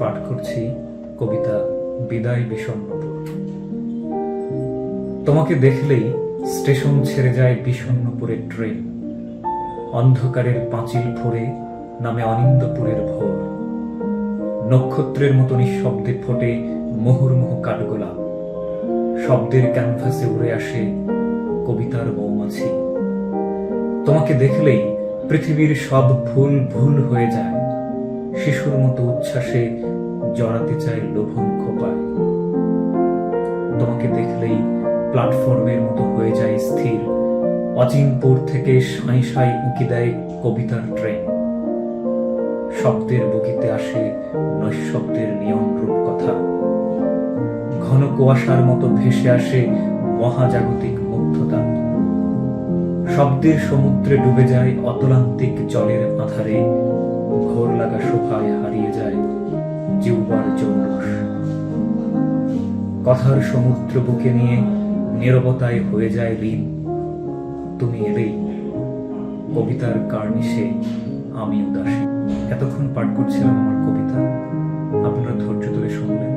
পাঠ করছি কবিতা বিদায় বিষণ্ণপুর তোমাকে দেখলেই স্টেশন ছেড়ে যায় বিষণ্ণপুরের ট্রেন। অন্ধকারের পাঁচিল নামে অনিন্দপুরের ভোর। নক্ষত্রের মতো নিঃশব্দে ফোটে মুহুর্মুহ কাঠগোলাপ শব্দের ক্যানভাসে উড়ে আসে কবিতার মৌমাছি। তোমাকে দেখলেই পৃথিবীর সব ভুল ভুল হয়ে যায়। শিশুর মতো উচ্ছ্বাসে জড়াতে চায় লোভন খোপায়। তোমাকে দেখলেই প্ল্যাটফর্মের মতো হয়ে যায় স্থির। অচিনপুর থেকে সাঁই সাঁই উঁকি দেয় কবিতার ট্রেন। শব্দের বুকিতে আসে নৈশব্দের নিয়ম রূপ কথা ঘন কুয়াশার মতো ভেসে আসে মহাজাগতিক মুগ্ধতা। শব্দের সমুদ্রে ডুবে যায় অতলান্তিক জলের আধারে। ঘোর লাগা শোভায় হারিয়ে যায় জিউবার জৌরস কথার সমুদ্র বুকে নিয়ে নীরবতায় হয়ে যায় ঋণ। তুমি এলেই কবিতার কার্নিশে আমি উদাসী এতক্ষণ পাঠ করছিলাম আমার কবিতা। আপনারা ধৈর্য ধরে শুনলেন